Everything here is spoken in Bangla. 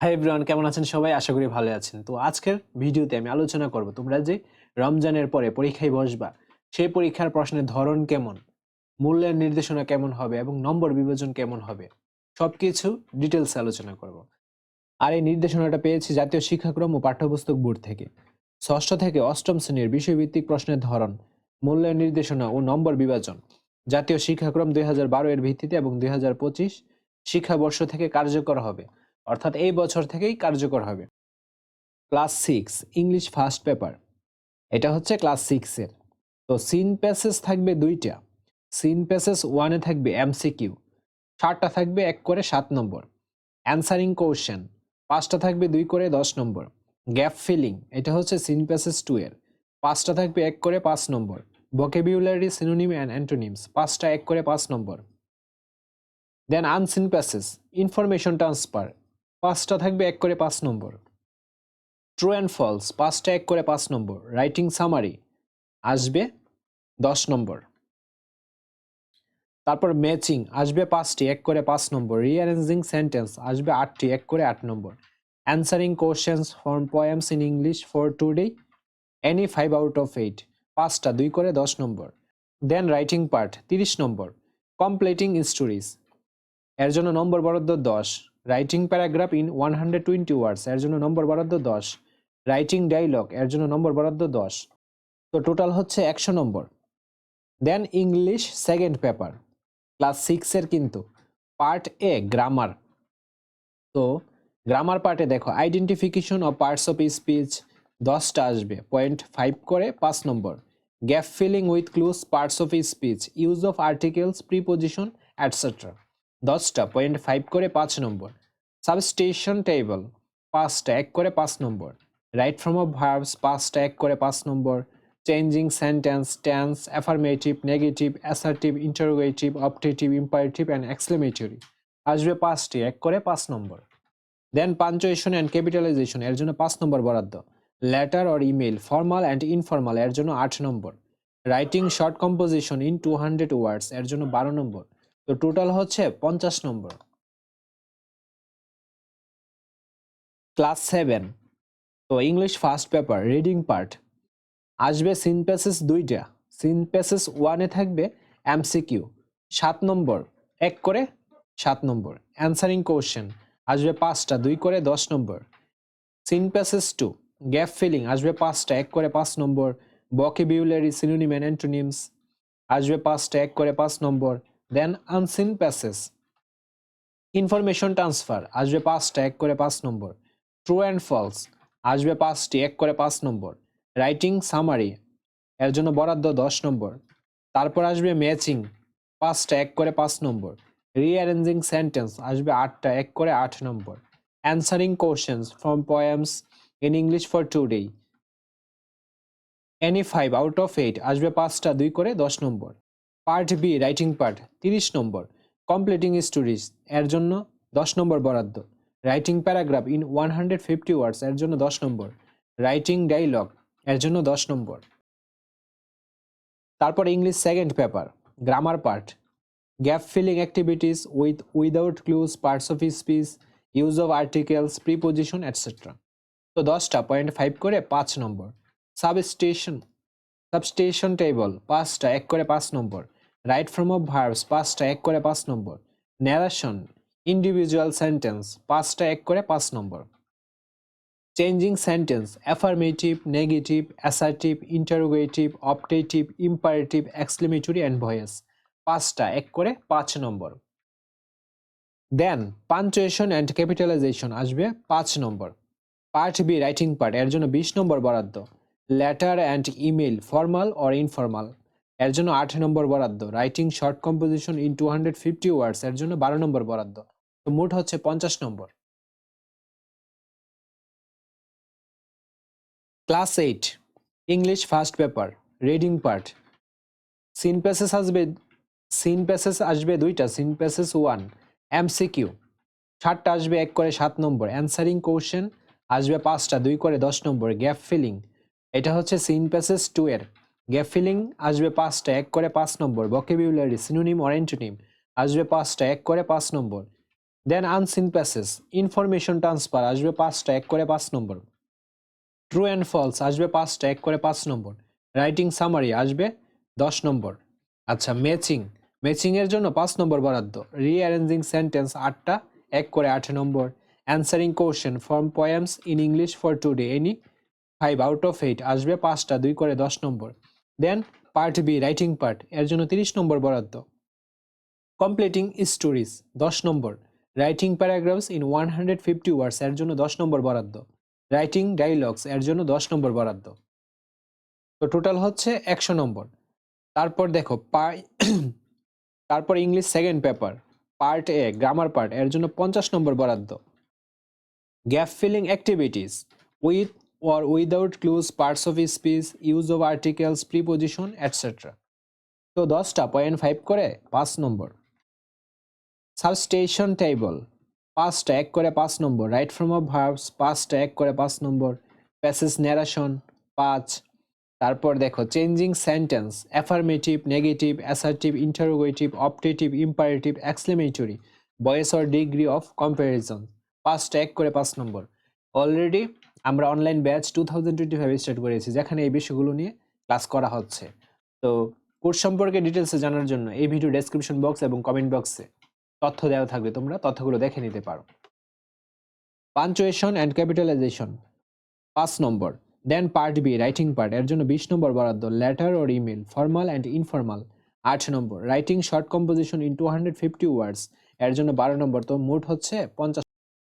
হাই এভরিওয়ান কেমন আছেন সবাই? আশা করি ভালো আছেন। তো আজকের ভিডিওতে আমি আলোচনা করব তোমরা যে রমজানের পরে পরীক্ষায় বসবা, সেই পরীক্ষার প্রশ্নের ধরন কেমন, মূল্যের নির্দেশনা কেমন হবে এবং নম্বর বিভাজন কেমন হবে, সবকিছু ডিটেলস আলোচনা করব। আর এই নির্দেশনাটা পেয়েছি জাতীয় শিক্ষাক্রম ও পাঠ্যপুস্তক বোর্ড থেকে। ষষ্ঠ থেকে অষ্টম শ্রেণির বিষয়ভিত্তিক প্রশ্নের ধরন, মূল্যের নির্দেশনা ও নম্বর বিভাজন, জাতীয় শিক্ষাক্রম দুই হাজার বারো এর ভিত্তিতে এবং দুই হাজার পঁচিশ শিক্ষাবর্ষ থেকে কার্যকর হবে। অর্থাৎ এই বছর থেকেই কার্যকর হবে। Class six, English first paper. এটা হচ্ছে ক্লাস সিক্সের তো সিন প্যাসেজ থাকবে দুইটা। সিন প্যাসেজ ওয়ানে থাকবে এমসিকিউ। ষাটটা থাকবে এক করে সাত নম্বর। অ্যান্সারিং কোশ্চেন পাঁচটা থাকবে দুই করে দশ নম্বর। গ্যাপ ফিলিং, এটা হচ্ছে সিন প্যাসেজ টু এর। পাঁচটা থাকবে এক করে পাঁচ নম্বর। ভোকেবিউলারি সিনোনিম অ্যান্ড অ্যান্টোনিমস, পাঁচটা এক করে পাঁচ নম্বর। Then unseen passage, information transfer. পাঁচটা থাকবে এক করে পাঁচ নম্বর। ট্রু অ্যান্ড ফলস পাঁচটা এক করে পাঁচ নম্বর। রাইটিং সামারি আসবে দশ নম্বর। তারপর ম্যাচিং আসবে পাঁচটি, এক করে পাঁচ নম্বর। রিঅ্যারেঞ্জিং সেন্টেন্স আসবে আটটি, এক করে আট নম্বর। Answering questions form poems in English for today any five out of eight পাঁচটা, দুই করে দশ নম্বর। দেন রাইটিং পার্ট তিরিশ নম্বর। কমপ্লিটিং স্টোরিজ এর জন্য নম্বর বরাদ্দ দশ। Writing paragraph in one hundred twenty words এর জন্য নম্বর বরাদ্দ দশ। রাইটিং ডায়লগ এর জন্য নম্বর বরাদ্দ দশ। তো টোটাল হচ্ছে একশো number then English second paper class সিক্সের কিন্তু। পার্ট এ গ্রামার তো গ্রামার পার্টে দেখো identification of parts of speech দশটা আসবে। পয়েন্ট ফাইভ করে পাঁচ number gap filling with clues parts of speech use of articles preposition etcetera দশটা পয়েন্ট ফাইভ করে পাঁচ নম্বর। সাবস্টেশন টেবল পাঁচটা, এক করে পাঁচ number. Right from of verbs পাঁচটা, এক করে পাঁচ number. Changing sentence tense affirmative negative assertive interrogative optative imperative and exclamatory আসবে পাঁচটি, এক করে পাঁচ নম্বর। দেন পাঞ্চুয়েশন অ্যান্ড ক্যাপিটালাইজেশন এর জন্য পাঁচ নম্বর বরাদ্দ। Letter or email formal and informal এর জন্য আট number. Writing short composition in two hundred words এর জন্য বারো নম্বর। তো টোটাল হচ্ছে পঞ্চাশ নম্বর ক্লাস সেভেন তো English first paper reading part আসবে সিন প্যাসেজ দুইটা। সিন প্যাসেজ ওয়ানে থাকবে এমসিকিউ সাত নম্বর এক করে সাত নম্বর অ্যান্সারিং কোশ্চেন আসবে পাঁচটা, দুই করে দশ নম্বর seen passage two gap filling আসবে পাঁচটা, এক করে পাঁচ নম্বর বকেবিউলারি সিনোনিম অ্যান্ড অ্যান্টোনিমস আসবে পাঁচটা, এক করে পাঁচ number then unseen passage information transfer আসবে পাঁচটা, এক করে পাঁচ নম্বর। ট্রু অ্যান্ড ফলস আসবে পাঁচটি, এক করে পাঁচ নম্বর। রাইটিং সামারি এর জন্য বরাদ্দ দশ নম্বর। তারপর আসবে ম্যাচিং পাঁচটা, এক করে পাঁচ নম্বর। রিঅ্যারেঞ্জিং সেন্টেন্স আসবে আটটা, এক করে আট number. Answering questions from poems in English for today any five out of eight আসবে পাঁচটা, দুই করে দশ number. Part B, writing part, তিরিশ নম্বর, কমপ্লিটিং স্টোরিজ, এর জন্য দশ নম্বর বরাদ্দ। Writing paragraph in one hundred fifty words, এর জন্য দশ নম্বর। রাইটিং ডাইলগ এর জন্য দশ নম্বর। তারপর English second paper, grammar part, gap filling activities with, without clues, parts of speech, use of articles, preposition, etcetera. তো দশটা, পয়েন্ট ফাইভ করে পাঁচ নম্বর। সাবস্টেশন সাবস্টেশন টেবল, পাঁচটা, এক করে পাঁচ number. Right from of verbs পাঁচটা, এক করে পাঁচ নম্বর। ন্যারেশন ইন্ডিভিজুয়াল সেন্টেন্স পাঁচটা, এক করে পাঁচ নম্বর। Changing sentence affirmative negative assertive interrogative optative imperative exclamatory and voice পাঁচটা, এক করে পাঁচ নম্বর। দেন পাঞ্চুয়েশন অ্যান্ড ক্যাপিটালাইজেশন আসবে পাঁচ number. Part B writing part এর জন্য বিশ নম্বর বরাদ্দ। Letter and email formal or informal এর জন্য আট নম্বর বরাদ্দ। Writing short composition in two hundred fifty words এর জন্য বারো নম্বর বরাদ্দ। তো মোট হচ্ছে পঞ্চাশ number. Class eight English first paper reading part seen passage আসবে সিন প্যাসেস আসবে দুইটা সিন প্যাসেস ওয়ান এমসিকিউ ষাটটা আসবে এক করে সাত নম্বর। অ্যান্সারিং কোশ্চেন আসবে পাঁচটা, দুই করে দশ নম্বর। গ্যাপ ফিলিং এটা হচ্ছে সিন প্যাসেস টু এর। গ্যাপ ফিলিং আসবে পাঁচটা, এক করে পাঁচ number. Vocabulary synonym or antonym আসবে পাঁচটা, এক করে পাঁচ number. Then unseen passage information transfer আসবে পাঁচটা, এক করে পাঁচ নম্বর। ট্রু অ্যান্ড ফলস আসবে পাঁচটা, এক করে পাঁচ নম্বর। রাইটিং সামারি আসবে দশ নম্বর। আচ্ছা ম্যাচিং ম্যাচিং এর জন্য পাঁচ নম্বর বরাদ্দ। রিঅ্যারেঞ্জিং সেন্টেন্স আটটা, এক করে আট number. Answering question form poems in English for today any five out of eight আসবে পাঁচটা, দুই করে দশ number. Then part B writing part এর জন্য তিরিশ নম্বর বরাদ্দ। কমপ্লিটিং স্টোরিজ দশ number. Writing paragraphs in one hundred fifty words এর জন্য দশ নম্বর বরাদ্দ। রাইটিং ডাইলগস এর জন্য দশ নম্বর বরাদ্দ। তো টোটাল হচ্ছে একশো নম্বর। তারপর দেখো তারপর English second paper part A grammar part এর জন্য পঞ্চাশ নম্বর বরাদ্দ। Gap filling activities with or without clues, parts of speech, use of articles, preposition etc তো দশটা পয়েন্ট ফাইভ করে পাঁচ নম্বর। সাবস্টেশন টেবল পাঁচটা, এক করে পাঁচ number. Right from of verbs পাঁচটা, এক করে পাঁচ নম্বর। প্যাসেজ ন্যারেশন পাঁচ। তারপর দেখো changing sentence affirmative negative assertive interrogative optative imperative exclamatory voice or degree of comparison পাঁচটা, এক করে পাঁচ নম্বর। অলরেডি আমরা online batch two thousand twenty five start করেছি, যেখানে এই বিষয়গুলো নিয়ে ক্লাস করা হচ্ছে। তো কোর্স সম্পর্কে ডিটেলসে জানার জন্য এই ভিডিও ডেসক্রিপশন বক্স এবং কমেন্ট বক্সে তথ্য দেওয়া থাকবে, তোমরা তথ্যগুলো দেখে নিতে পারো। পাঞ্চুয়েশন অ্যান্ড ক্যাপিটালাইজেশন পাঁচ number. Then part B writing part এর জন্য বিশ নম্বর বরাদ্দ letter or email formal and informal আট number writing short composition in two hundred fifty words এর জন্য বারো নম্বর, তো মোট হচ্ছে পঞ্চাশ